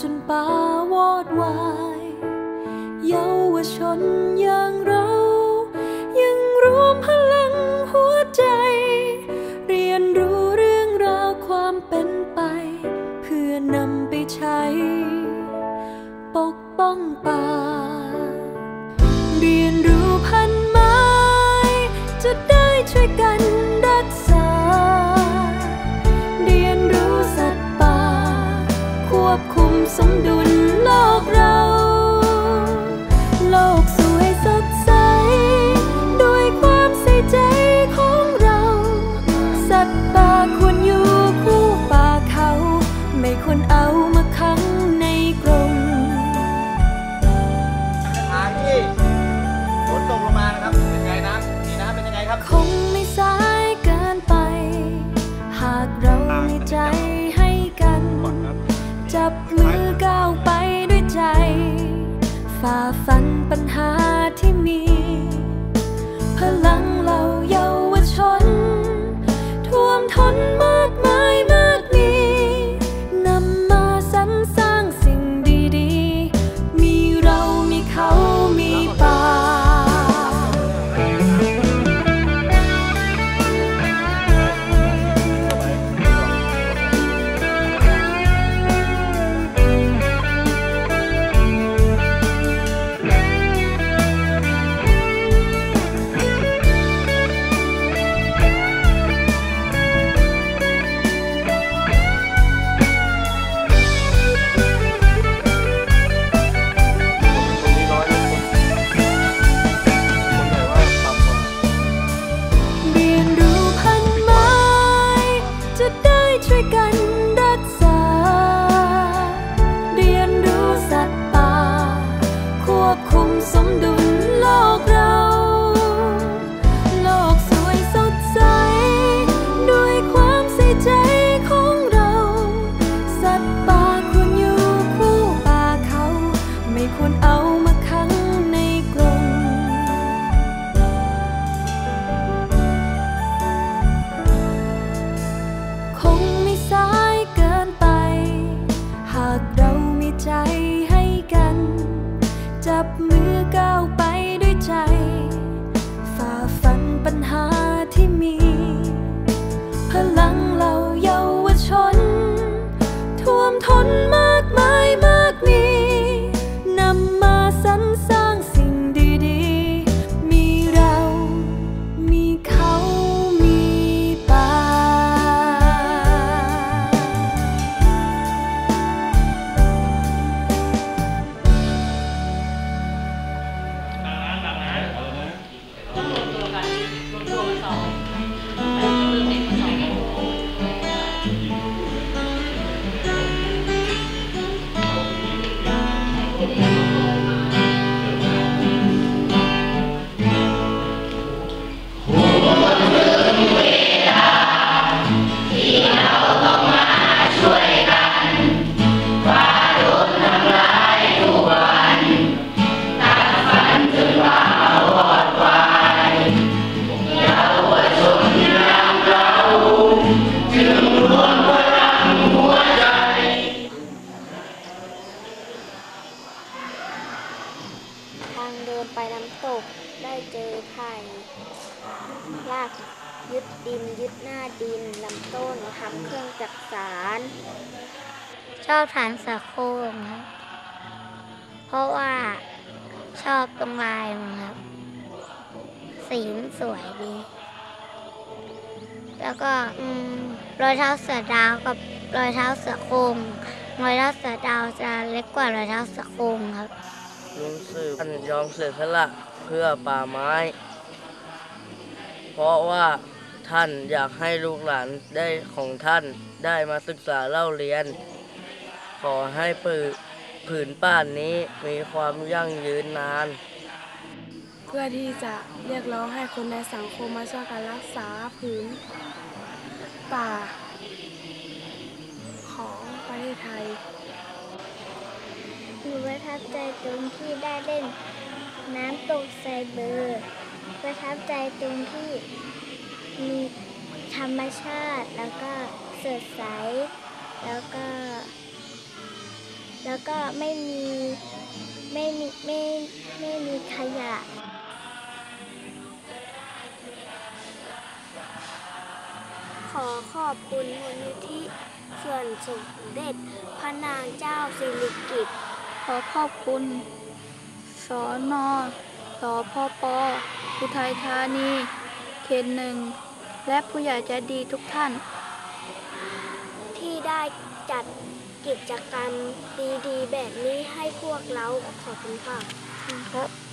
จนป่าวอดวาย เยาวชนยังเรา dunia 吞 không ยึดดิน ยึดหน้าดินลำต้นทำเครื่องจักสารชอบฐานสะโคงครับ เพราะว่าชอบตรงลายมันครับ สีมสวยดี แล้วก็รอยเท้าเสือดาวกับรอยเท้าเสือโคงรอยเท้าเสือดาวจะเล็กกว่ารอยเท้าเสือโคงครับรู้สึกยอมเสียสละเพื่อป่าไม้ เพราะว่า ท่านอยากให้ลูกหลานได้ของท่านได้มาศึกษาเล่าเรียน ขอให้ปืผืนป่านนี้มีความยั่งยืนนาน เพื่อที่จะเรียกร้องให้คนในสังคมมาช่วยกันรักษาผืนป่า ของประเทศไทยหนูประทับใจตรงที่ได้เล่นน้ำตกไซเบอร์ประทับใจตรงที่ มีธรรมชาติแล้วก็สดใส แล้วก็ แล้วก็ไม่มีไม่มีไม่ไม่มีขยะขอขอบคุณมูลนิธิส่วนสมเด็จพระนางเจ้าสิริกิติ์ขอขอบคุณสอนอสอพอปออุทัยธานี เขตหนึ่ง และผู้ใหญ่ใจดีทุกท่าน ที่ได้จัดกิจกรรมดีๆ แบบนี้ให้พวกเราขอบคุณค่ะ ครับ